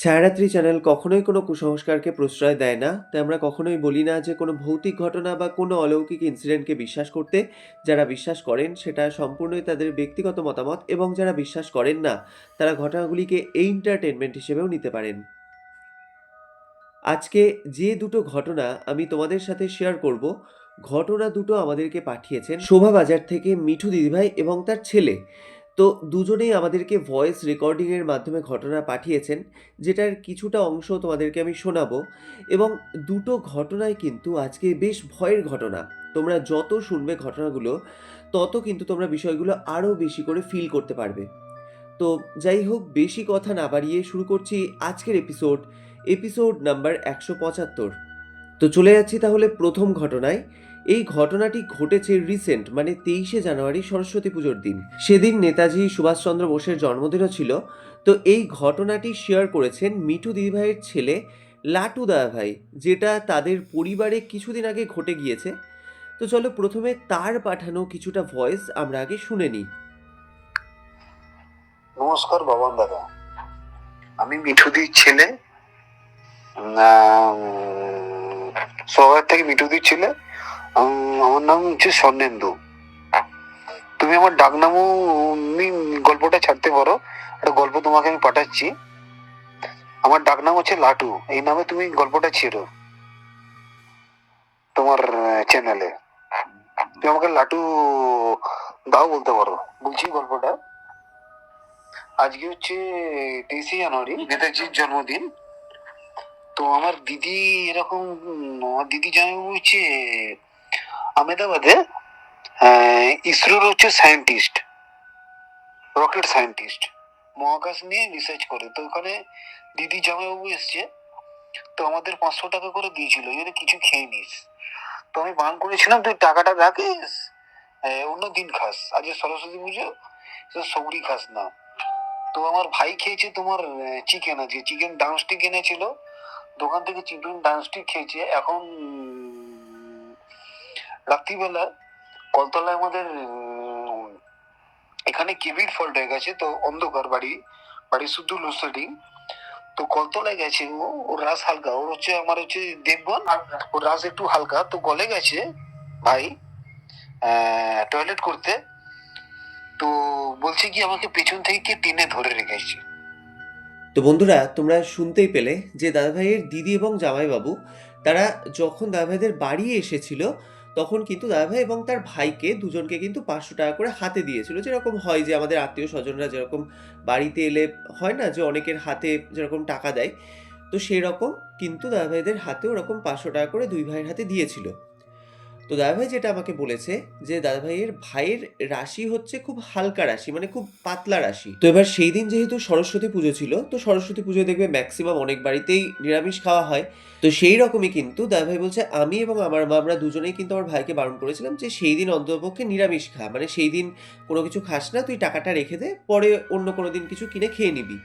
ছায়ারাত্রি channel কখনোই কোনো কুসংস্কারকে প্রশ্রয় দেয় না। তাই আমরা কখনোই বলি না যে কোনো ভৌতিক ঘটনা বা কোনো অলৌকিক ইনসিডেন্টকে বিশ্বাস করতে যারা বিশ্বাস করেন সেটা সম্পূর্ণই তাদের ব্যক্তিগত মতামত এবং যারা বিশ্বাস করেন না, তারা ঘটনাগুলিকে এন্টারটেনমেন্ট হিসেবেও নিতে পারেন। আজকে যে দুটো ঘটনা আমি তোমাদের সাথে শেয়ার করব, ঘটনা দুটো আমাদেরকে পাঠিয়েছেন শোভা বাজার থেকে মিঠু দিদিভাই এবং তার ছেলে। তো দুজনেই আমাদেরকে ভয়েস রেকর্ডিংয়ের মাধ্যমে ঘটনা পাঠিয়েছেন, যেটার কিছুটা অংশ তোমাদেরকে আমি শোনাবো। এবং দুটো ঘটনায় কিন্তু আজকে বেশ ভয়ের ঘটনা। তোমরা যত শুনবে ঘটনাগুলো, তত কিন্তু তোমরা বিষয়গুলো আরও বেশি করে ফিল করতে পারবে। তো যাই হোক, বেশি কথা না বাড়িয়ে শুরু করছি আজকের এপিসোড এপিসোড নাম্বার একশো পঁচাত্তর। তো চলে যাচ্ছি তাহলে প্রথম ঘটনায়। এই ঘটনাটি ঘটেছে রিসেন্ট মানে তেইশে জানুয়ারি সরস্বতী পুজোর দিন। সেদিন নেতাজি সুভাষচন্দ্র বোসের জন্মদিনও ছিল। তো এই ঘটনাটি শেয়ার করেছেন মিঠু দিদিভাইয়ের ছেলে লাটু দাদাভাই, যেটা তাদের পরিবারে কিছুদিন আগে ঘটে গিয়েছে। তো চলো প্রথমে তার পাঠানো কিছুটা ভয়েস আমরা আগে শুনে নিই। নমস্কার বাবান দাদা। আমি মিঠুদির ছেলে। সবার থেকে মিঠুদির ছেলে। আমার নাম হচ্ছে স্বর্ণেন্দু। তুমি আমার ডাক নামও গল্পটা ছাড়তে পারো। একটা গল্প তোমাকে আমি পাঠাচ্ছি। আমার ডাক নাম হচ্ছে লাটু। এই নামে তুমি গল্পটা ছেড়ো। তোমার চ্যানেলে তুমি আমাকে লাটু, দাও বলতে পারো। বলছি গল্পটা। আজকে হচ্ছে তেইশে জানুয়ারি, নেতাজির জন্মদিন। তো আমার দিদি এরকম আমার দিদি জামাইবাবু হচ্ছে আহমেদাবাদে আহ, ইসরোর হচ্ছে সায়েন্টিস্ট রকেট সায়েন্টিস্ট মহাকাশ নিয়ে রিসার্চ করে। তো ওখানে দিদি জামাইবাবু এসছে। তো আমাদের পাঁচশো টাকা করে দিয়েছিল। এবারে কিছু খেয়ে নিস। তো আমি বান করেছিলাম তুই টাকাটা রাখিস অন্য দিন খাস। আজকে সরস্বতী পুজো সবরি খাস না। তো আমার ভাই খেয়েছে তোমার চিকেন আছে চিকেন ডাউনস্টিক এনেছিল। দোকান থেকে চিকেন ডাউনস্টিক খেয়েছে। এখন রাত্রিবেলা কলতলায় আমাদের এখানে কেবির ফল্ট হয়ে গেছে, তো অন্ধকার বাড়ি বাড়ি শুধু লোডশেডিং তো কলতলায় গেছে ও, ওর রাস হালকা, ওর হচ্ছে আমার হচ্ছে দেবগন ওর রাস একটু হালকা, তো গলে গেছে ভাই টয়লেট করতে। তো বলছে কি আমাকে পেছন থেকে কে টেনে ধরে রেখেছে তো বন্ধুরা, তোমরা শুনতেই পেলে যে দাদাভাইয়ের দিদি এবং জামাইবাবু, তারা যখন দাদাভাইদের বাড়ি এসেছিল তখন কিন্তু দাদাভাই এবং তার ভাইকে দুজনকে কিন্তু পাঁচশো টাকা করে হাতে দিয়েছিল। যেরকম হয় যে আমাদের আত্মীয় স্বজনরা যেরকম বাড়িতে এলে হয় না যে অনেকের হাতে যেরকম টাকা দেয়, তো সেরকম কিন্তু দাদাভাইদের হাতে ওরকম পাঁচশো টাকা করে দুই ভাইয়ের হাতে দিয়েছিল। তো দাদাভাই যেটা আমাকে বলেছে যে দাদাভাইয়ের ভাইয়ের রাশি হচ্ছে খুব হালকা রাশি মানে খুব পাতলা রাশি। তো এবার সেই দিন যেহেতু সরস্বতী পুজো ছিল, তো সরস্বতী পুজো দেখবে ম্যাক্সিমাম অনেক বাড়িতেই নিরামিষ খাওয়া হয়। তো সেই রকমই কিন্তু দাদাভাই বলছে, আমি এবং আমার মা, আমরা দুজনেই কিন্তু আমার ভাইকে বারণ করেছিলাম যে সেই দিন অন্ততপক্ষে নিরামিষ খা। মানে সেই দিন কোনো কিছু খাস না, তুই টাকাটা রেখে দে, পরে অন্য কোনো দিন কিছু কিনে খেয়ে নিবি।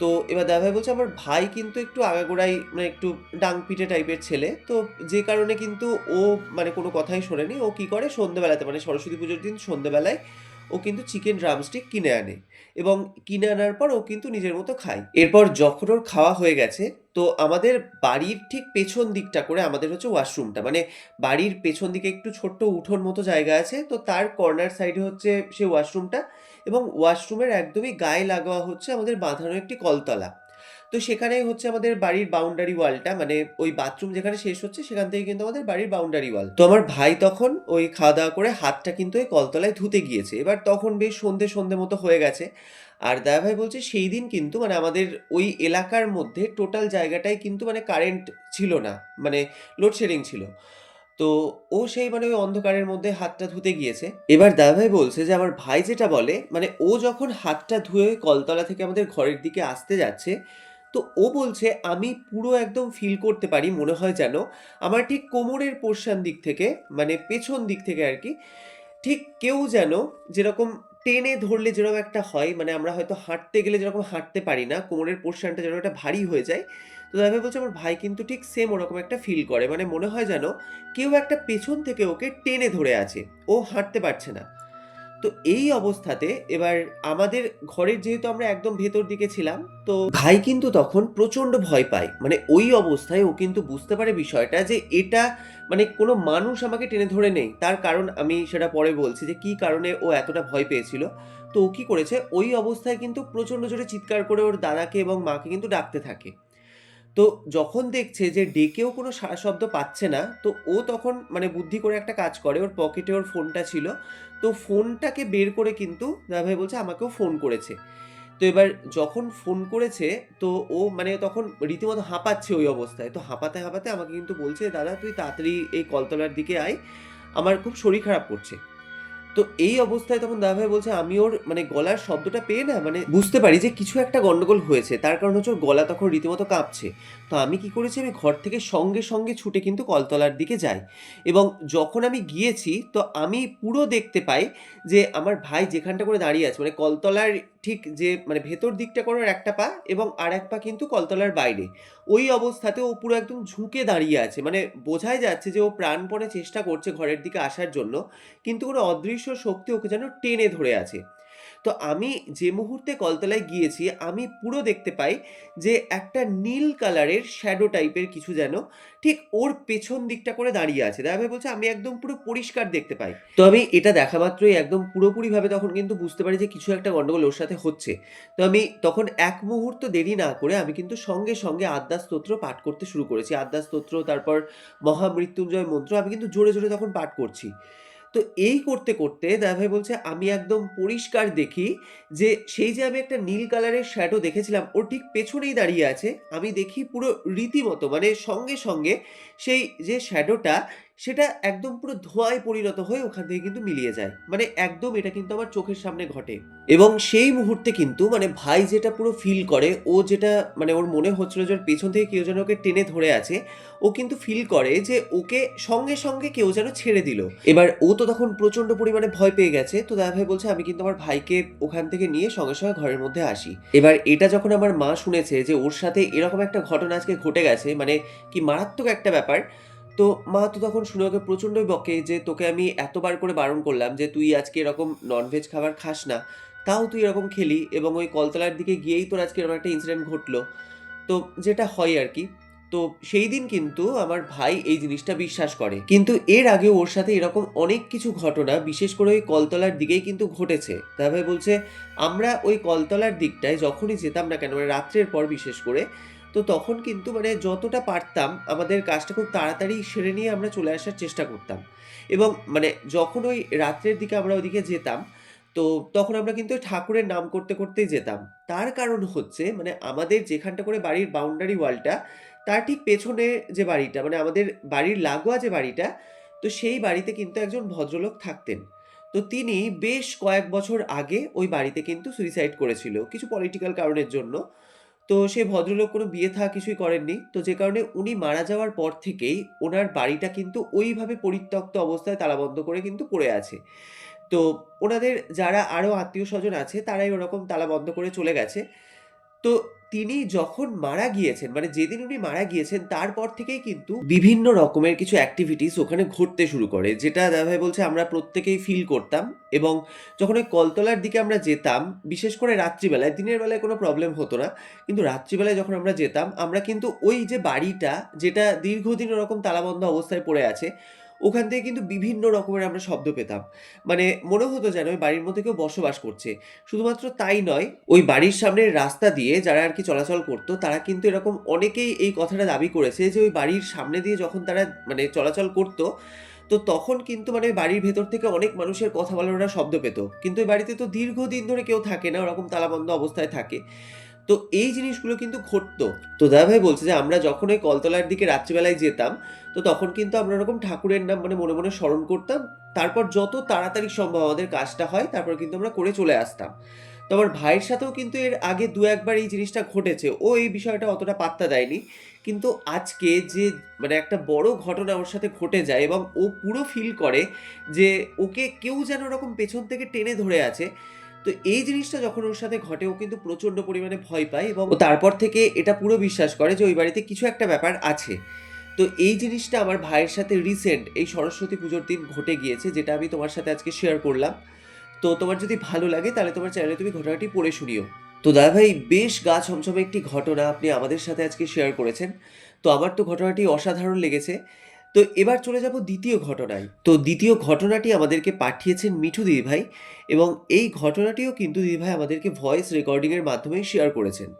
তো এবার দাদাভাই বলছে, আমার ভাই কিন্তু একটু আগাগোড়াই মানে একটু ডাংপিটে টাইপের ছেলে। তো যে কারণে কিন্তু ও মানে কোনো কথাই শোনেনি। ও কি করে? সন্ধ্যেবেলাতে মানে সরস্বতী পুজোর দিন সন্ধেবেলায় ও কিন্তু চিকেন ড্রামস্টিক কিনে আনে এবং কিনে আনার পর ও কিন্তু নিজের মতো খায়। এরপর যখন ওর খাওয়া হয়ে গেছে, তো আমাদের বাড়ির ঠিক পেছন দিকটা করে আমাদের হচ্ছে ওয়াশরুমটা মানে বাড়ির পেছন দিকে একটু ছোট্ট উঠোন মতো জায়গা আছে, তো তার কর্নার সাইডে হচ্ছে সে ওয়াশরুমটা এবং ওয়াশরুমের একদমই গায়ে লাগোয়া হচ্ছে আমাদের বাঁধানো একটি কলতলা। তো সেখানেই হচ্ছে আমাদের বাড়ির বাউন্ডারি ওয়ালটা মানে ওই বাথরুম যেখানে শেষ হচ্ছে, সেখান থেকে কিন্তু আমাদের বাড়ির বাউন্ডারি ওয়াল তো আমার ভাই তখন ওই খাওয়া দাওয়া করে হাতটা কিন্তু ওই কলতলায় ধুতে গিয়েছে। এবার তখন বেশ সন্ধে সন্ধে মতো হয়ে গেছে। আর দাদা ভাই বলছে, সেই দিন কিন্তু মানে আমাদের ওই এলাকার মধ্যে টোটাল জায়গাটাই কিন্তু মানে কারেন্ট ছিল না মানে লোডশেডিং ছিল। তো ও সেই মানে ওই অন্ধকারের মধ্যে হাতটা ধুতে গিয়েছে। এবার দাদাভাই বলছে যে, আমার ভাই যেটা বলে মানে ও যখন হাতটা ধুয়ে কলতলা থেকে আমাদের ঘরের দিকে আসতে যাচ্ছে, তো ও বলছে, আমি পুরো একদম ফিল করতে পারি, মনে হয় যেন আমার ঠিক কোমরের পোর্শন দিক থেকে মানে পেছন দিক থেকে আর কি, ঠিক কেউ যেন যেরকম টেনে ধরলে যেরকম একটা হয় মানে আমরা হয়তো হাঁটতে গেলে যেরকম হাঁটতে পারি না, কোমরের পোর্শনটা যেন একটা ভারী হয়ে যায় তো দাদাভাই বলছে আমার ভাই কিন্তু ঠিক সেম ওরকম একটা ফিল করে। মানে মনে হয় যেন কেউ একটা পেছন থেকে ওকে টেনে ধরে আছে। ও হাঁটতে পারছে না। তো এই অবস্থাতে এবার আমাদের ঘরের যেহেতু আমরা একদম ভেতর দিকে ছিলাম, তো ভাই কিন্তু তখন প্রচণ্ড ভয় পায়। মানে ওই অবস্থায় ও কিন্তু বুঝতে পারে বিষয়টা যে এটা মানে কোনো মানুষ আমাকে টেনে ধরে নেই। তার কারণ আমি সেটা পরে বলছি যে কী কারণে ও এতটা ভয় পেয়েছিল। তো ও কী করেছে? ওই অবস্থায় কিন্তু প্রচণ্ড জোরে চিৎকার করে ওর দাদাকে এবং মাকে কিন্তু ডাকতে থাকে। তো যখন দেখছে যে ডেকেও কোনো সাড়া শব্দ পাচ্ছে না, তো ও তখন মানে বুদ্ধি করে একটা কাজ করে, ওর পকেটে ওর ফোনটা ছিল, তো ফোনটাকে বের করে কিন্তু দাদাভাই বলছে আমাকেও ফোন করেছে। তো এবার যখন ফোন করেছে, তো ও মানে তখন রীতিমতো হাঁপাচ্ছে ওই অবস্থায়। তো হাঁপাতে হাঁপাতে আমাকে কিন্তু বলছে, দাদা, তুই তাড়াতাড়ি এই কলতলার দিকে আয়, আমার খুব শরীর খারাপ করছে। তো এই অবস্থায় তখন দাদাভাই বলছে, আমি ওর মানে গলার শব্দটা পেয়ে না মানে বুঝতে পারি যে কিছু একটা গন্ডগোল হয়েছে। তার কারণ হচ্ছে ওর গলা তখন রীতিমতো কাঁপছে। তো আমি কি করেছি, আমি ঘর থেকে সঙ্গে সঙ্গে ছুটে কিন্তু কলতলার দিকে যাই। এবং যখন আমি গিয়েছি, তো আমি পুরো দেখতে পাই যে আমার ভাই যেখানটা করে দাঁড়িয়ে আছে মানে কলতলার ঠিক যে মানে ভেতর দিকটা করার একটা পা এবং আর এক পা কিন্তু কলতলার বাইরে। ওই অবস্থাতে ও পুরো একদম ঝুঁকে দাঁড়িয়ে আছে। মানে বোঝাই যাচ্ছে যে, ও প্রাণপণে চেষ্টা করছে ঘরের দিকে আসার জন্য, কিন্তু কোনো অদৃশ্য শক্তি ওকে যেন টেনে ধরে আছে। তো আমি যে মুহূর্তে কলতলায় গিয়েছি, আমি পুরো দেখতে পাই যে একটা নীল কালারের শ্যাডো টাইপের কিছু যেন ঠিক ওর পেছন দিকটা করে দাঁড়িয়ে আছে। দাদাভাই বলছে, আমি একদম পুরো পরিষ্কার দেখতে পাই। তো আমি এটা দেখা মাত্রই একদম পুরোপুরিভাবে তখন কিন্তু বুঝতে পারি যে কিছু একটা গন্ডগোল ওর সাথে হচ্ছে। তো আমি তখন এক মুহূর্ত দেরি না করে আমি কিন্তু সঙ্গে সঙ্গে আদ্যা স্তোত্র পাঠ করতে শুরু করেছি। আদ্যা স্তোত্র, তারপর মহামৃত্যুঞ্জয় মন্ত্র আমি কিন্তু জোরে জোরে তখন পাঠ করছি। তো এই করতে করতে দাদাভাই বলছে, আমি একদম পরিষ্কার দেখি যে সেই যে আমি একটা নীল কালারের শ্যাডো দেখেছিলাম, ওর ঠিক পেছনেই দাঁড়িয়ে আছে। আমি দেখি পুরো রীতিমতো মানে সঙ্গে সঙ্গে সেই যে শ্যাডোটা সেটা একদম পুরো ধোঁয়ায় পরিণত হয়ে ওখান থেকে কিন্তু মিলিয়ে যায়। মানে একদম এটা কিন্তু আমার চোখের সামনে ঘটে। এবং সেই মুহূর্তে কিন্তু মানে ভাই যেটা পুরো ফিল করে, ও যেটা মানে ওর মনে হচ্ছিল যে পেছন থেকে কেউ যেন ওকে টেনে ধরে আছে, ও কিন্তু ফিল করে যে ওকে সঙ্গে সঙ্গে কেউ যেন ছেড়ে দিল। এবার ও তো তখন প্রচণ্ড পরিমাণে ভয় পেয়ে গেছে, তো দাদা ভাই বলছে, আমি কিন্তু আমার ভাইকে ওখান থেকে নিয়ে সঙ্গে সঙ্গে ঘরের মধ্যে আসি। এবার এটা যখন আমার মা শুনেছে যে ওর সাথে এরকম একটা ঘটনা আজকে ঘটে গেছে মানে কি মারাত্মক একটা ব্যাপার তো মা তো তখন শুনে ওকে প্রচণ্ডই বকে যে তোকে আমি এতবার করে বারণ করলাম যে তুই আজকে এরকম ননভেজ খাবার খাস না। তাও তুই এরকম খেলি এবং ওই কলতলার দিকে গিয়েই তোর আজকে এরকম একটা ইনসিডেন্ট ঘটলো। তো যেটা হয় আর কি, তো সেই দিন কিন্তু আমার ভাই এই জিনিসটা বিশ্বাস করে। কিন্তু এর আগে ওর সাথে এরকম অনেক কিছু ঘটনা, বিশেষ করে ওই কলতলার দিকেই কিন্তু ঘটেছে। ভাই বলছে, আমরা ওই কলতলার দিকটায় যখনই যেতাম না কেন মানে রাত্রের পর বিশেষ করে তো তখন কিন্তু মানে যতটা পারতাম আমাদের কাজটা খুব তাড়াতাড়ি সেরে নিয়ে আমরা চলে আসার চেষ্টা করতাম। এবং মানে যখন ওই রাত্রের দিকে আমরা ওইদিকে যেতাম, তো তখন আমরা কিন্তু ঠাকুরের নাম করতে করতেই যেতাম। তার কারণ হচ্ছে মানে আমাদের যেখানটা করে বাড়ির বাউন্ডারি ওয়ালটা তার ঠিক পেছনে যে বাড়িটা মানে আমাদের বাড়ির লাগোয়া যে বাড়িটা, তো সেই বাড়িতে কিন্তু একজন ভদ্রলোক থাকতেন। তো তিনি বেশ কয়েক বছর আগে ওই বাড়িতে কিন্তু সুইসাইড করেছিল, কিছু পলিটিক্যাল কারণের জন্য। তো সে ভদ্রলোক কোনো বিয়ে থাকা কিছুই করেননি। তো যে কারণে উনি মারা যাওয়ার পর থেকেই ওনার বাড়িটা কিন্তু ওইভাবে পরিত্যক্ত অবস্থায় তালাবন্ধ করে কিন্তু পড়ে আছে। তো ওনাদের যারা আরও আত্মীয় স্বজন আছে, তারাই ওরকম তালা বন্ধ করে চলে গেছে। তো তিনি যখন মারা গিয়েছেন মানে যেদিন উনি মারা গিয়েছেন, তারপর থেকেই কিন্তু বিভিন্ন রকমের কিছু অ্যাক্টিভিটিস ওখানে ঘটতে শুরু করে, যেটা দাদাভাই বলছে আমরা প্রত্যেকেই ফিল করতাম এবং যখন ওই কলতলার দিকে আমরা যেতাম, বিশেষ করে রাত্রিবেলায়, দিনের বেলায় কোনো প্রবলেম হতো না, কিন্তু রাত্রিবেলায় যখন আমরা যেতাম, আমরা কিন্তু ওই যে বাড়িটা, যেটা দীর্ঘদিন ওরকম তালাবন্ধ অবস্থায় পড়ে আছে ওখান থেকে কিন্তু বিভিন্ন রকমের আমরা শব্দ পেতাম। মানে মনে হতো যেন ওই বাড়ির মধ্যে কেউ বসবাস করছে। শুধুমাত্র তাই নয়, ওই বাড়ির সামনের রাস্তা দিয়ে যারা আর কি চলাচল করতো, তারা কিন্তু এরকম অনেকেই এই কথাটা দাবি করেছে যে ওই বাড়ির সামনে দিয়ে যখন তারা মানে চলাচল করতো, তো তখন কিন্তু মানে বাড়ির ভেতর থেকে অনেক মানুষের কথা বলার শব্দ পেত। কিন্তু ওই বাড়িতে তো দীর্ঘদিন ধরে কেউ থাকে না, ওরকম তালাবন্ধ অবস্থায় থাকে। তো এই জিনিসগুলো কিন্তু ঘটতো। তো দাদা ভাই বলছে যে, আমরা যখন ওই কলতলার দিকে রাত্রিবেলায় যেতাম, তো তখন কিন্তু আমরা ওরকম ঠাকুরের নাম মানে মনে মনে স্মরণ করতাম। তারপর যত তাড়াতাড়ি সম্ভব আমাদের কাজটা হয়, তারপর কিন্তু আমরা করে চলে আসতাম। তো আমার ভাইয়ের সাথেও কিন্তু এর আগে দু একবার এই জিনিসটা ঘটেছে। ও এই বিষয়টা অতটা পাত্তা দেয়নি। কিন্তু আজকে যে মানে একটা বড় ঘটনা ওর সাথে ঘটে যায় এবং ও পুরো ফিল করে যে, ওকে কেউ যেন ওরকম পেছন থেকে টেনে ধরে আছে। তো এই জিনিসটা যখন ওর সাথে ঘটে, ও কিন্তু প্রচণ্ড পরিমাণে ভয় পায় এবং তারপর থেকে এটা পুরো বিশ্বাস করে যে ওই বাড়িতে কিছু একটা ব্যাপার আছে। তো এই জিনিসটা আমার ভাইয়ের সাথে রিসেন্ট এই সরস্বতী পুজোর দিন ঘটে গিয়েছে, যেটা আমি তোমার সাথে আজকে শেয়ার করলাম। তো তোমার যদি ভালো লাগে, তাহলে তোমার চ্যানেলে তুমি ঘটনাটি পড়ে শুনিও। তো দাদাভাই, বেশ গা ছমছমে একটি ঘটনা আপনি আমাদের সাথে আজকে শেয়ার করেছেন। তো আমার তো ঘটনাটি অসাধারণ লেগেছে। তো এবার চলে যাব দ্বিতীয় ঘটনায়। তো দ্বিতীয় ঘটনাটি আমাদেরকে পাঠিয়েছেন মিঠু দিদিভাই এবং এই ঘটনাটিও কিন্তু দিদিভাই আমাদেরকে ভয়েস রেকর্ডিংয়ের মাধ্যমে শেয়ার করেছেন।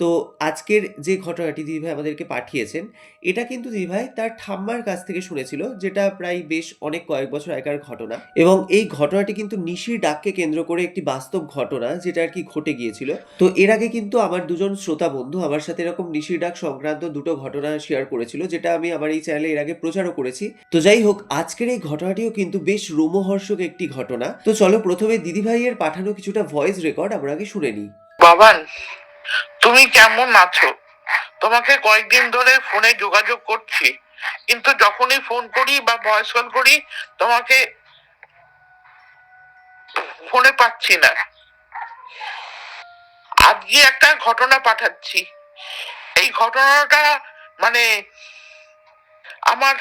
তো আজকের যে ঘটনাটি দিদিভাই আমাদেরকে পাঠিয়েছেন, এটা কিন্তু দিদিভাই তার ঠাম্মার কাছ থেকে শুনেছিল, যেটা প্রায় বেশ অনেক কয়েক বছর আগেকার ঘটনা। এবং এই ঘটনাটি কিন্তু নিশির ডাককে কেন্দ্র করে একটি বাস্তব ঘটনা, যেটা আর কি ঘটে গিয়েছিল। তো এর আগে কিন্তু আমার দুজন শ্রোতা বন্ধু আমার সাথে এরকম নিশির ডাক সংক্রান্ত দুটো ঘটনা শেয়ার করেছিল, যেটা আমি আমার এই চ্যানেলে এর আগে প্রচারও করেছি। তো যাই হোক, আজকের এই ঘটনাটিও কিন্তু বেশ রোমহর্ষক একটি ঘটনা। তো চলো প্রথমে দিদিভাইয়ের পাঠানো কিছুটা ভয়েস রেকর্ড আমরা আগে শুনে নিই। বাবান তুমি কেমন আছো? তোমাকে কয়েকদিন ধরে ফোনে যোগাযোগ করছি, কিন্তু যখনই ফোন করি বা ভয়েস কল করি, তোমাকে ফোনে পাচ্ছি না। আজকে একটা ঘটনা পাঠাচ্ছি। এই ঘটনাটা মানে আমার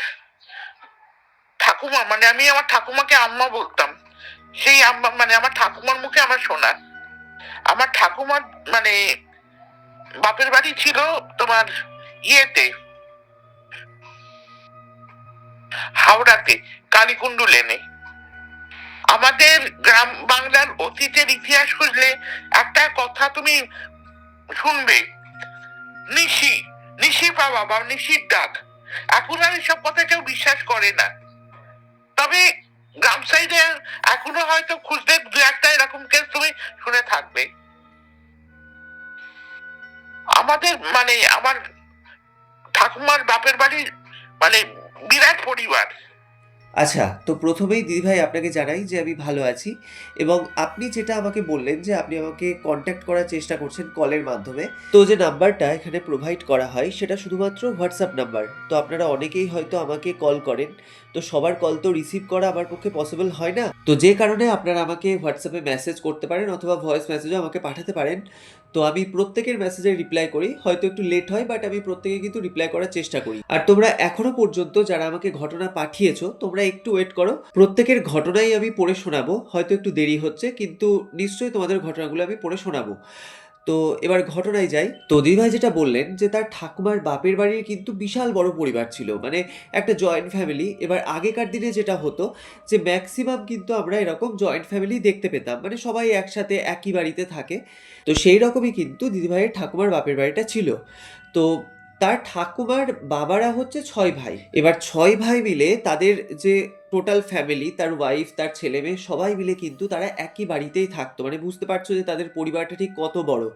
ঠাকুমা মানে আমি আমার ঠাকুমাকে আম্মা বলতাম। সেই আম্মা মানে আমার ঠাকুমার মুখে আমার শোনা আমার ঠাকুমার মানে বাপের বাড়ি ছিল তোমার ইয়েতে, হাওড়াতে, কালীকুণ্ডু লেনে। আমাদের গ্রাম বাংলার অতীতের ইতিহাস খুঁজলে একটা কথা তুমি শুনবে। নিশি নিশি পাওয়া বা নিশির ডাক। এখন আর এসব কথা কেউ বিশ্বাস করে না। তবে গ্রাম সাইডে এখনও হয়তো খুঁজতে দু একটা এরকম কেস তুমি শুনে থাকবে। আমাদের মানে আমার ঠাকুমার বাপের বাড়ির মানে বিরাট পরিবার। আচ্ছা তো প্রথমেই দিদিভাই আপনাকে জানাই যে আমি ভালো আছি এবং আপনি যেটা আমাকে বললেন যে আপনি আমাকে কন্ট্যাক্ট করার চেষ্টা করছেন কলের মাধ্যমে, তো যে নাম্বারটা এখানে প্রোভাইড করা হয় সেটা শুধুমাত্র হোয়াটসঅ্যাপ নাম্বার তো আপনারা অনেকেই হয়তো আমাকে কল করেন তো সবার কল তো রিসিভ করা আমার পক্ষে পসিবল হয় না। তো যে কারণে আপনারা আমাকে হোয়াটসঅ্যাপে মেসেজ করতে পারেন অথবা ভয়েস মেসেজও আমাকে পাঠাতে পারেন। তো আমি প্রত্যেকের মেসেজে রিপ্লাই করি, হয়তো একটু লেট হয় বাট আমি প্রত্যেকে কিন্তু রিপ্লাই করার চেষ্টা করি। আর তোমরা এখনও পর্যন্ত যারা আমাকে ঘটনা পাঠিয়েছো, তোমরা একটু ওয়েট করো। প্রত্যেকের ঘটনাই আমি পড়ে শোনাবো, হয়তো একটু দেরি হচ্ছে, কিন্তু নিশ্চয়ই তোমাদের ঘটনাগুলো আমি পড়ে শোনাবো। তো এবার ঘটনায় যাই। তো দিদিভাই যেটা বললেন যে, তার ঠাকুমার বাপের বাড়ির কিন্তু বিশাল বড় পরিবার ছিল। মানে একটা জয়েন্ট ফ্যামিলি এবার আগেকার দিনে যেটা হতো যে ম্যাক্সিমাম কিন্তু আমরা এরকম জয়েন্ট ফ্যামিলি দেখতে পেতাম। মানে সবাই একসাথে একই বাড়িতে থাকে। তো সেই রকমই কিন্তু দিদিভাইয়ের ঠাকুমার বাপের বাড়িটা ছিল। তো তার ঠাকুমার বাবারা হচ্ছে ছয় ভাই। এবার ছয় ভাই মিলে তাদের যে টোটাল ফ্যামিলি, তার ওয়াইফ তার ছেলে মেয়ে, সবাই মিলে কিন্তু তারা একই বাড়িতেই থাকতো। মানে বুঝতে পারছ যে তাদের পরিবারটা ঠিক কত বড়।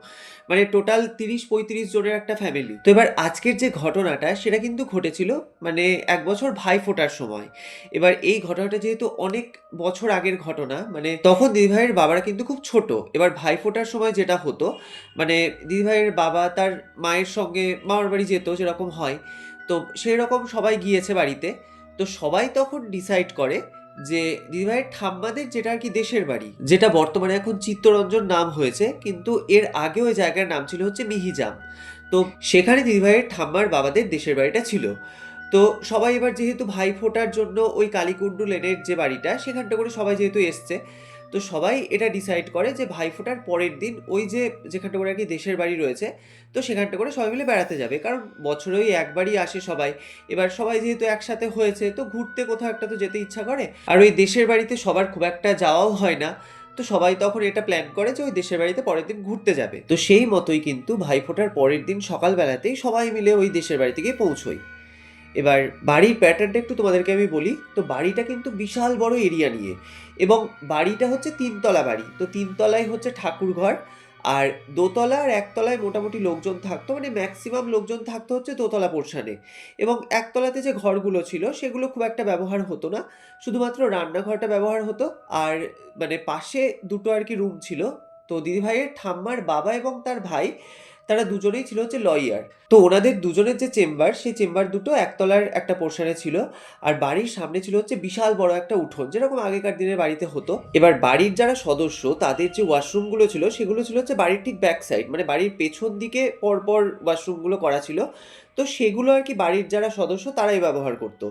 মানে টোটাল তিরিশ পঁয়ত্রিশ জনের একটা ফ্যামিলি। তো এবার আজকের যে ঘটনাটা, সেটা কিন্তু ঘটেছিল মানে এক বছর ভাই ফোটার সময়। এবার এই ঘটনাটা যেহেতু অনেক বছর আগের ঘটনা মানে তখন দিদিভাইয়ের বাবারা কিন্তু খুব ছোট। এবার ভাই ফোটার সময় যেটা হতো মানে দিদিভাইয়ের বাবা তার মায়ের সঙ্গে মামার বাড়ি যেত, যেরকম হয়। তো সেই রকম সবাই গিয়েছে বাড়িতে। তো সবাই তখন ডিসাইড করে যে দিদিভাইয়ের ঠাম্মাদের যেটা আর কি দেশের বাড়ি, যেটা বর্তমানে এখন চিত্তরঞ্জন নাম হয়েছে, কিন্তু এর আগে ওই জায়গার নাম ছিল হচ্ছে মিহিজাম। তো সেখানে দিদিভাইয়ের ঠাম্মার বাবাদের দেশের বাড়িটা ছিল। তো সবাই এবার যেহেতু ভাই ফোটার জন্য ওই কালীকুণ্ডু লেনের যে বাড়িটা, সেখানটা করে সবাই যেহেতু এসছে তো সবাই এটা ডিসাইড করে যে ভাই ফোটার পরের দিন ওই যে যেখানটা করে আর কি দেশের বাড়ি রয়েছে, তো সেখানটা করে সবাই মিলে বেড়াতে যাবে। কারণ বছরে ওই একবারই আসে সবাই। এবার সবাই যেহেতু একসাথে হয়েছে, তো ঘুরতে কোথাও একটা তো যেতে ইচ্ছা করে। আর ওই দেশের বাড়িতে সবার খুব একটা যাওয়াও হয় না। তো সবাই তখন এটা প্ল্যান করে যে ওই দেশের বাড়িতে পরের দিন ঘুরতে যাবে। তো সেই মতোই কিন্তু ভাইফোঁটার পরের দিন সকালবেলাতেই সবাই মিলে ওই দেশের বাড়িতে গিয়ে পৌঁছোই। এবার বাড়ির প্যাটার্নটা একটু তোমাদেরকে আমি বলি, তো বাড়িটা কিন্তু বিশাল বড় এরিয়া নিয়ে। এবং বাড়িটা হচ্ছে তিনতলা বাড়ি, তো তিনতলায় হচ্ছে ঠাকুর ঘর, আর দোতলা আর একতলায় মোটামুটি লোকজন থাকতো মানে ম্যাক্সিমাম লোকজন থাকতো হচ্ছে দোতলা পোর্শনে এবং একতলাতে যে ঘরগুলো ছিল, সেগুলো খুব একটা ব্যবহার হতো না, শুধুমাত্র রান্নাঘরটা ব্যবহার হতো, আর মানে পাশে দুটো আর কি রুম ছিল। তো দিদিভাইয়ের ঠাম্মার বাবা এবং তার ভাই তারা দুজনেই ছিল হচ্ছে লয়ার তো ওনাদের দুজনের যে চেম্বার, সেই চেম্বার দুটো একতলার একটা পোর্শনে ছিল আর বাড়ির সামনে ছিল হচ্ছে বিশাল বড় একটা উঠোন, যেরকম আগেকার দিনের বাড়িতে হতো। এবার বাড়ির যারা সদস্য, তাদের যে ওয়াশরুমগুলো ছিল, সেগুলো ছিল হচ্ছে বাড়ির ঠিক ব্যাক সাইড মানে বাড়ির পেছন দিকে পরপর ওয়াশরুমগুলো করা ছিল। তো সেগুলো আর কি বাড়ির যারা সদস্য, তারাই ব্যবহার করতো।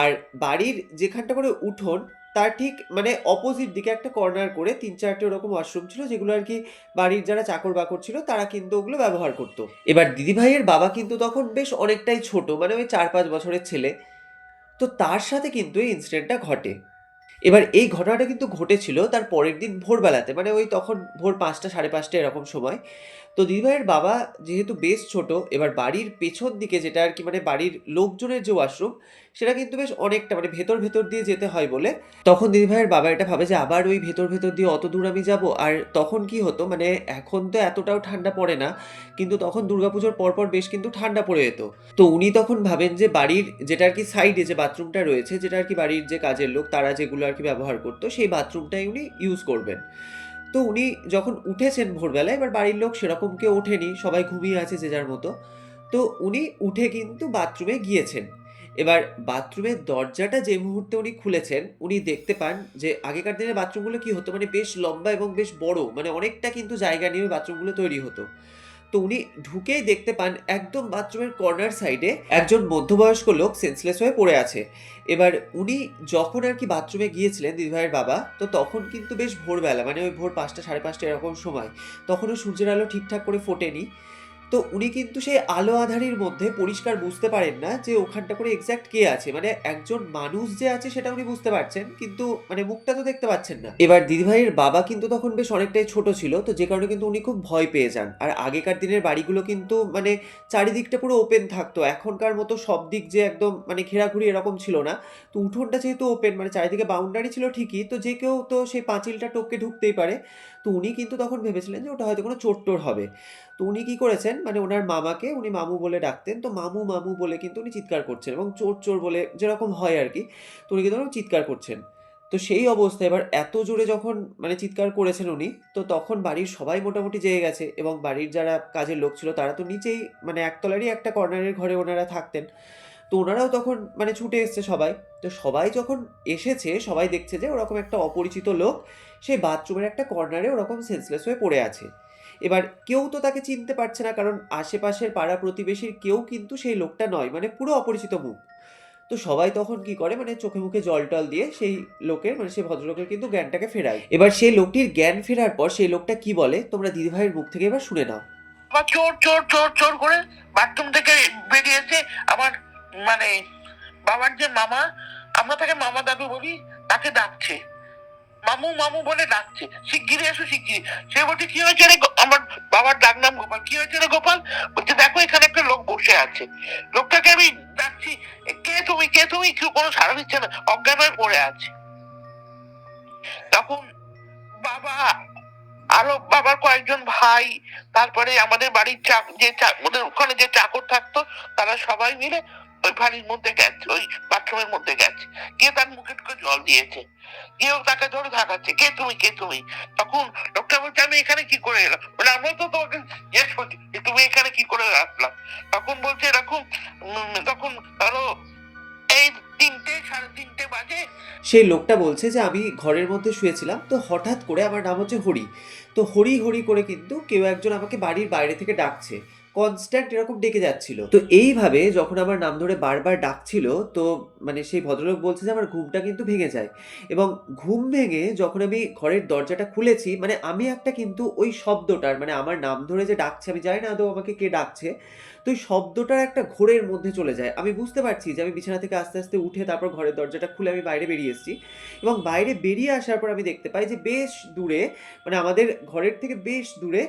আর বাড়ির যেখানটা করে উঠোন তার ঠিক মানে অপোজিট দিকে একটা কর্নার করে তিন চারটে ওরকম ওয়াশরুম ছিল, যেগুলো আর কি বাড়ির যারা চাকর বাকর ছিল, তারা কিন্তু ওগুলো ব্যবহার করতো। এবার দিদিভাইয়ের বাবা কিন্তু তখন বেশ অনেকটাই ছোট মানে ওই চার পাঁচ বছরের ছেলে। তো তার সাথে কিন্তু এই ইনসিডেন্টটা ঘটে। এবার এই ঘটনাটা কিন্তু ঘটেছিল তার পরের দিন ভোরবেলাতে মানে ওই তখন ভোর পাঁচটা, সাড়ে পাঁচটা এরকম সময়। তো দিদিভাইয়ের বাবা যেহেতু বেশ ছোট, এবার বাড়ির পেছন দিকে যেটা আর কি মানে বাড়ির লোকজনের যে ওয়াশরুম সেটা কিন্তু বেশ অনেকটা মানে ভেতর ভেতর দিয়ে যেতে হয় বলে। তখন দিদিভাইয়ের বাবা এটা ভাবে যে, আবার ওই ভেতর ভেতর দিয়ে অত দূর আমি যাব? আর তখন কি হতো মানে এখন তো এতটাও ঠান্ডা পড়ে না, কিন্তু তখন দুর্গাপুজোর পরপর বেশ কিন্তু ঠান্ডা পড়ে যেত। তো উনি তখন ভাবেন যে, বাড়ির যেটা আর কি সাইডে যে বাথরুমটা রয়েছে, যেটা আর কি বাড়ির যে কাজের লোক, তারা যেগুলো আর কি ব্যবহার করতো, সেই বাথরুমটাই উনি ইউজ করবেন। তো উনি যখন উঠেছেন ভোরবেলায়, এবার বাড়ির লোক সেরকম কেউ ওঠেনি, সবাই ঘুমিয়ে আছে যে যার মতো। তো উনি উঠে কিন্তু বাথরুমে গিয়েছেন। এবার বাথরুমের দরজাটা যে মুহূর্তে উনি খুলেছেন, উনি দেখতে পান যে আগেকার দিনের বাথরুমগুলো কি হতো? মানে বেশ লম্বা এবং বেশ বড় মানে অনেকটা কিন্তু জায়গা নিয়ে বাথরুমগুলো তৈরি হতো। তো উনি ঢুকেই দেখতে পান একদম বাথরুমের কর্নার সাইডে একজন মধ্যবয়স্ক লোক সেন্সলেস হয়ে পড়ে আছে। এবার উনি যখন আর কি বাথরুমে গিয়েছিলেন দিদিভাইয়ের বাবা, তো তখন কিন্তু বেশ ভোরবেলা মানে ওই ভোর পাঁচটা সাড়ে পাঁচটা এরকম সময়, তখনও সূর্যের আলো ঠিকঠাক করে ফোটেনি। তো উনি কিন্তু সেই আলো আধারির মধ্যে পরিষ্কার বুঝতে পারেন না যে ওখানটা করে এক্স্যাক্ট কে আছে। মানে একজন মানুষ যে আছে সেটা উনি বুঝতে পারছেন, কিন্তু মানে মুখটা তো দেখতে পাচ্ছেন না। এবার দিদিভাইয়ের বাবা কিন্তু তখন বেশ অনেকটাই ছোট ছিল, তো যে কারণে কিন্তু উনি খুব ভয় পেয়ে যান। আর আগেকার দিনের বাড়িগুলো কিন্তু মানে চারিদিকটা পুরো ওপেন থাকতো। এখনকার মতো সব দিক যে একদম মানে ঘেরাঘুরি এরকম ছিল না। তো উঠোনটা যেহেতু ওপেন মানে চারিদিকে বাউন্ডারি ছিল ঠিকই, তো যে কেউ তো সেই পাঁচিলটা টপকে ঢুকতেই পারে। তো উনি কিন্তু তখন ভেবেছিলেন যে ওটা হয়তো কোনো চোট্টোর হবে। তো উনি কী করেছেন? মানে ওনার মামাকে উনি মামু বলে ডাকতেন। তো মামু মামু বলে কিন্তু উনি চিৎকার করছেন এবং চোর চোর বলে যেরকম হয় আর কি। তো উনি কিন্তু চিৎকার করছেন। তো সেই অবস্থায় এবার এত জোরে যখন মানে চিৎকার করেছেন উনি, তো তখন বাড়ির সবাই মোটামুটি জেগে গেছে এবং বাড়ির যারা কাজের লোক ছিল তারা তো নিচেই মানে একতলারই একটা কর্নারের ঘরে ওনারা থাকতেন। তো ওনারাও তখন মানে ছুটে এসছে সবাই। তো সবাই যখন এসেছে, সবাই দেখছে যে ওরকম একটা অপরিচিত লোক সেই বাথরুমের একটা কর্নারে ওরকম সেন্সলেস হয়ে পড়ে আছে। এবার কেউ তো তাকে চিনতে পারছে না, কারণ আশেপাশের পাড়া প্রতিবেশীর কেউ কিন্তু সেই লোকটা নয় মানে পুরো অপরিচিত মুখ। তো সবাই তখন কি করে মানে চোখে মুখে জল টল দিয়ে সেই লোকের মানে সেই ভদ্রলোকের কিন্তু জ্ঞানটাকে ফেরায়। এবার সেই লোকটির জ্ঞান ফেরার পর সেই লোকটা কি বলে, তোমরা দিদিভাইয়ের মুখ থেকে এবার শুনে নাও। আবার চোর চোর চোর চোর করে বাথরুম থেকে বেরিয়েছে আমার মানে বাবার যে মামা, আমরা তাকে মামা দাদু বলি, তাকে ডাকছে। মামু মামু বলে ডাকছে। শিগগিরি এসো শিগগিরি সে বলছে, কি হয়েছে রে আমার বাবার ডাক নাম গোপাল। কি হয়েছে রে গোপাল? বলছে, দেখো, এখানে একটা লোক বসে আছে। লোকটাকে আমি ডাকছি, কে তুমি? কে তুমি? কেউ কোনো সাড়া দিচ্ছে না, অজ্ঞান হয়ে পড়ে আছে। তখন বাবা, আরও বাবার কয়েকজন ভাই, তারপরে আমাদের বাড়ির চাক যে ওদের ওখানে যে চাকর থাকতো, তারা সবাই মিলে ওই বাড়ির মধ্যে গেছে, ওই বাথরুমের মধ্যে গেছে। গিয়ে তার মুখে টুকে জল দিয়েছে। গিয়েও তাকে ধরে থাকাচ্ছে কে তুমি কে তুমি? তখন লোকটা বলছে, আমি এখানে কি করে এলাম? বলে, আমরা তো তোমাকে জিজ্ঞেস করছি তুমি এখানে কি করে আসলাম? তখন বলছে এরকম তখন ধরো এই তিনটে, সাড়ে তিনটে বাজে। সেই লোকটা বলছে যে, আমি ঘরের মধ্যে শুয়েছিলাম, তো হঠাৎ করে আমার নাম হচ্ছে হরি। তো হরি হরি করে কিন্তু কেউ একজন আমাকে বাড়ির বাইরে থেকে ডাকছে। কনস্ট্যান্ট এরকম ডেকে যাচ্ছিল। তো এইভাবে যখন আমার নাম ধরে বারবার ডাকছিল, তো মানে সেই ভদ্রলোক বলছে যে, আমার ঘুমটা কিন্তু ভেঙে যায়। এবং ঘুম ভেঙে যখন আমি ঘরের দরজাটা খুলেছি মানে আমি একটা কিন্তু ওই শব্দটার মানে আমার নাম ধরে যে ডাকছে, আমি জানি না আদৌ আমাকে কে ডাকছে, তো ওই শব্দটার একটা ঘোরের মধ্যে চলে যায়। আমি বুঝতে পারছি যে, আমি বিছানা থেকে আস্তে আস্তে উঠে তারপর ঘরের দরজাটা খুলে আমি বাইরে বেরিয়ে এসেছি এবং বাইরে বেরিয়ে আসার পর আমি দেখতে পাই যে, বেশ দূরে মানে আমাদের ঘরের থেকে বেশ দূরে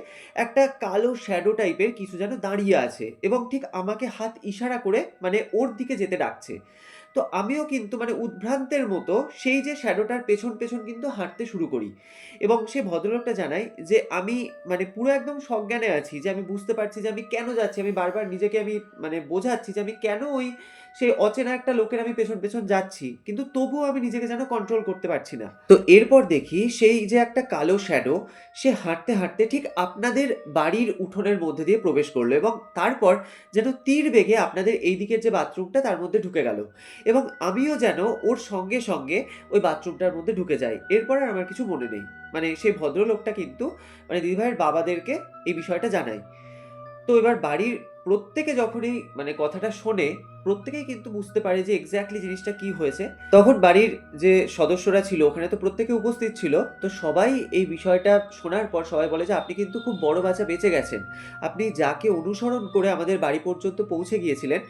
একটা কালো শ্যাডো টাইপের কিছু যেন দাঁড়িয়ে আছে এবং ঠিক আমাকে হাত ইশারা করে মানে ওর দিকে যেতে ডাকছে। তো আমিও কিন্তু মানে উদ্ভ্রান্তের মতো সেই যে শ্যাডোটার পেছন পেছন কিন্তু হাঁটতে শুরু করি এবং সে ভদ্রলোকটা জানাই যে আমি মানে পুরো একদম সজ্ঞানে আছি যে আমি বুঝতে পারছি যে আমি কেন যাচ্ছি, আমি বারবার নিজেকে আমি মানে বোঝাচ্ছি যে আমি কেন ওই সেই অচেনা একটা লোকের আমি পেছন পেছন যাচ্ছি, কিন্তু তবুও আমি নিজেকে যেন কন্ট্রোল করতে পারছি না। তো এরপর দেখি সেই যে একটা কালো শ্যাডো সে হাঁটতে হাঁটতে ঠিক আপনাদের বাড়ির উঠোনের মধ্যে দিয়ে প্রবেশ করল এবং তারপর যেন তীর বেগে আপনাদের এই দিকের যে বাথরুমটা, তার মধ্যে ঢুকে গেল। এবং আমিও যেন ওর সঙ্গে সঙ্গে ওই বাথরুমটার মধ্যে ঢুকে যাই। এরপর আর আমার কিছু মনে নেই। মানে সেই ভদ্রলোকটা কিন্তু মানে দিদিভাইয়ের বাবাদেরকে এই বিষয়টা জানায় তো এবার বাড়ির প্রত্যেকে যখনই মানে কথাটা শোনে, প্রত্যেকেই কিন্তু বুঝতে পারে যে এক্স্যাক্টলি জিনিসটা কি হয়েছে। তখন বাড়ির যে সদস্যরা ছিল, ওখানে তো প্রত্যেকে উপস্থিত ছিল। তো সবাই এই বিষয়টা শোনার পর সবাই বলে যে, আপনি কিন্তু খুব বড় বাচ্চা বেঁচে গেছেন। আপনি যাকে অনুসরণ করে আমাদের বাড়ি পর্যন্ত পৌঁছে গিয়েছিলেন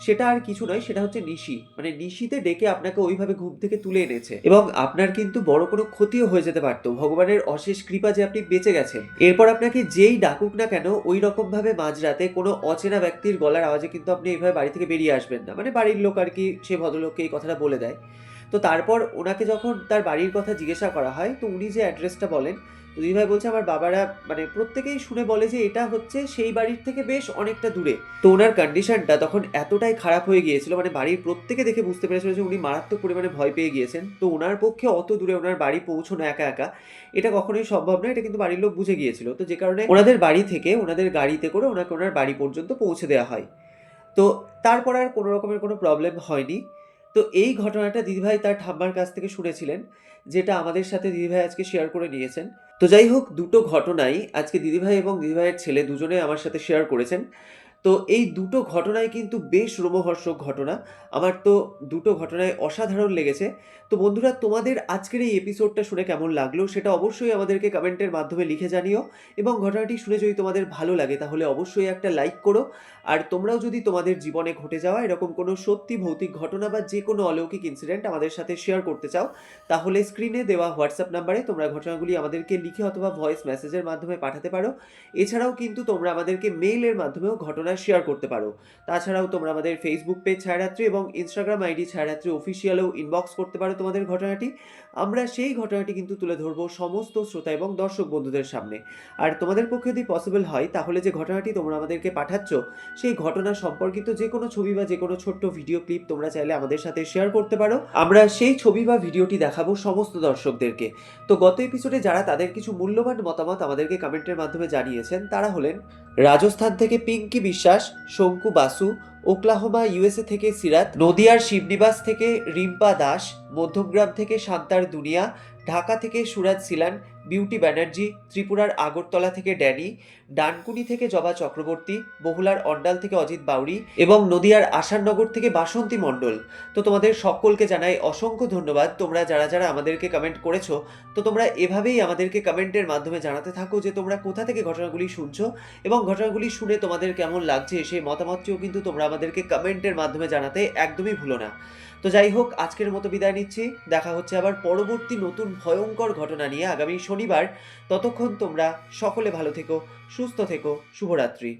সেটা আর কিছু নয়, সেটা হচ্ছে নিশি। মানে নিশিতে ডেকে আপনাকে ওইভাবে ঘুম থেকে তুলে এনেছে। এবং আপনার কিন্তু বড় কোনো ক্ষতিও হয়ে যেতে পারতো। ভগবানের অশেষ কৃপা যে আপনি বেঁচে গেছেন। এরপর আপনাকে যেই ডাকুক না কেন, ওই রকম ভাবে মাঝরাতে কোনো অচেনা ব্যক্তির গলার আওয়াজে কিন্তু আপনি এইভাবে বাড়ি থেকে বেরিয়ে আসবেন না। মানে বাড়ির লোক আর কি, সে ভদ্রলোককে এই কথাটা বলে দেয়। তো তারপর ওনাকে যখন তার বাড়ির কথা জিজ্ঞাসা করা হয়, তো উনি যে অ্যাড্রেসটা বলেন তো দিদিভাই বলছে, আমার বাবারা মানে প্রত্যেকেই শুনে বলে যে এটা হচ্ছে সেই বাড়ির থেকে বেশ অনেকটা দূরে। তো ওনার কন্ডিশনটা তখন এতটাই খারাপ হয়ে গিয়েছিল মানে বাড়ির প্রত্যেকে দেখে বুঝতে পেরেছিল যে উনি মারাত্মক পরিমাণে ভয় পেয়ে গিয়েছেন। তো ওনার পক্ষে অত দূরে ওনার বাড়ি পৌঁছনো একা একা, এটা কখনোই সম্ভব নয়, এটা কিন্তু বাড়ির লোক বুঝে গিয়েছিল। তো যে কারণে ওনাদের বাড়ি থেকে, ওনাদের গাড়িতে করে ওনাকে ওনার বাড়ি পর্যন্ত পৌঁছে দেওয়া হয়। তো তারপর আর কোনো রকমের কোনো প্রবলেম হয়নি। তো এই ঘটনাটা দিদিভাই তার ঠাম্মার কাছ থেকে শুনেছিলেন, যেটা আমাদের সাথে দিদিভাই আজকে শেয়ার করে নিয়েছেন। তো যাই হোক, দুটো ঘটনাই আজকে দিদিভাই এবং দিদিভাইয়ের ছেলে দুজনে আমার সাথে শেয়ার করেছেন। তো এই দুটো ঘটনাই কিন্তু বেশ রোমহর্ষক ঘটনা। আমার তো দুটো ঘটনায় অসাধারণ লেগেছে। তো বন্ধুরা, তোমাদের আজকের এই এপিসোডটা শুনে কেমন লাগল সেটা অবশ্যই আমাদেরকে কমেন্টের মাধ্যমে লিখে জানিও এবং ঘটনাটি শুনে যদি তোমাদের ভালো লাগে তাহলে অবশ্যই একটা লাইক করো। আর তোমরাও যদি তোমাদের জীবনে ঘটে যাওয়া এরকম কোনো সত্যি ভৌতিক ঘটনা বা যে কোনো অলৌকিক ইনসিডেন্ট আমাদের সাথে শেয়ার করতে চাও, তাহলে স্ক্রিনে দেওয়া হোয়াটসঅ্যাপ নাম্বারে তোমরা ঘটনাগুলি আমাদেরকে লিখে অথবা ভয়েস মেসেজের মাধ্যমে পাঠাতে পারো। এছাড়াও কিন্তু তোমরা আমাদেরকে মেইলের মাধ্যমেও ঘটনা শেয়ার করতে পারো। তাছাড়াও তোমরা আমাদের ফেসবুক পেজ ছায়ারাত্রি এবং ইনস্টাগ্রাম আইডি ছায়ারাত্রি অফিসিয়ালেও ইনবক্স করতে পারো তোমাদের ঘটনাটি। আমরা সেই ঘটনাটি কিন্তু তুলে ধরবো সমস্ত শ্রোতা এবং দর্শক বন্ধুদের সামনে। আর তোমাদের পক্ষে যদি পসিবল হয়, তাহলে যে ঘটনাটি তোমরা আমাদেরকে পাঠাচ্ছ, সেই ঘটনা সম্পর্কিত যে কোনো ছবি বা যে কোনো ছোট্ট ভিডিও ক্লিপ তোমরা চাইলে আমাদের সাথে শেয়ার করতে পারো। আমরা সেই ছবি বা ভিডিওটি দেখাবো সমস্ত দর্শকদেরকে। তো গত এপিসোডে যারা তাদের কিছু মূল্যবান মতামত আমাদেরকে কমেন্টের মাধ্যমে জানিয়েছেন, তারা হলেন রাজস্থান থেকে পিঙ্কি বিশ্বাস, শঙ্কু বাসু, ওকলাহোমা, ইউএসএ থেকে সিরাত, নদিয়ার শিবনিবাস থেকে রিম্পা দাস, মধ্যমগ্রাম থেকে শান্তার দুনিয়া, ঢাকা থেকে সুরাজ সিলান বিউটি ব্যানার্জি, ত্রিপুরার আগরতলা থেকে ড্যানি, ডানকুনি থেকে জবা চক্রবর্তী, বহুলার অন্ডাল থেকে অজিত বাউরি এবং নদিয়ার আসাননগর থেকে বাসন্তী মণ্ডল। তো তোমাদের সকলকে জানাই অসংখ্য ধন্যবাদ। তোমরা যারা যারা আমাদেরকে কমেন্ট করেছ, তো তোমরা এভাবেই আমাদেরকে কমেন্টের মাধ্যমে জানাতে থাকো যে তোমরা কোথা থেকে ঘটনাগুলি শুনছো এবং ঘটনাগুলি শুনে তোমাদের কেমন লাগছে, সেই মতামতটিও কিন্তু তোমরা আমাদেরকে কমেন্টের মাধ্যমে জানাতে একদমই ভুলো না। তো যাই হোক, আজকের মতো বিদায় নিচ্ছি দেখা হচ্ছে আবার পরবর্তী নতুন ভয়ঙ্কর ঘটনা নিয়ে আগামী শনিবার ততক্ষণ তোমরা সকলে ভালো থেকো, সুস্থ থেকো, শুভরাত্রি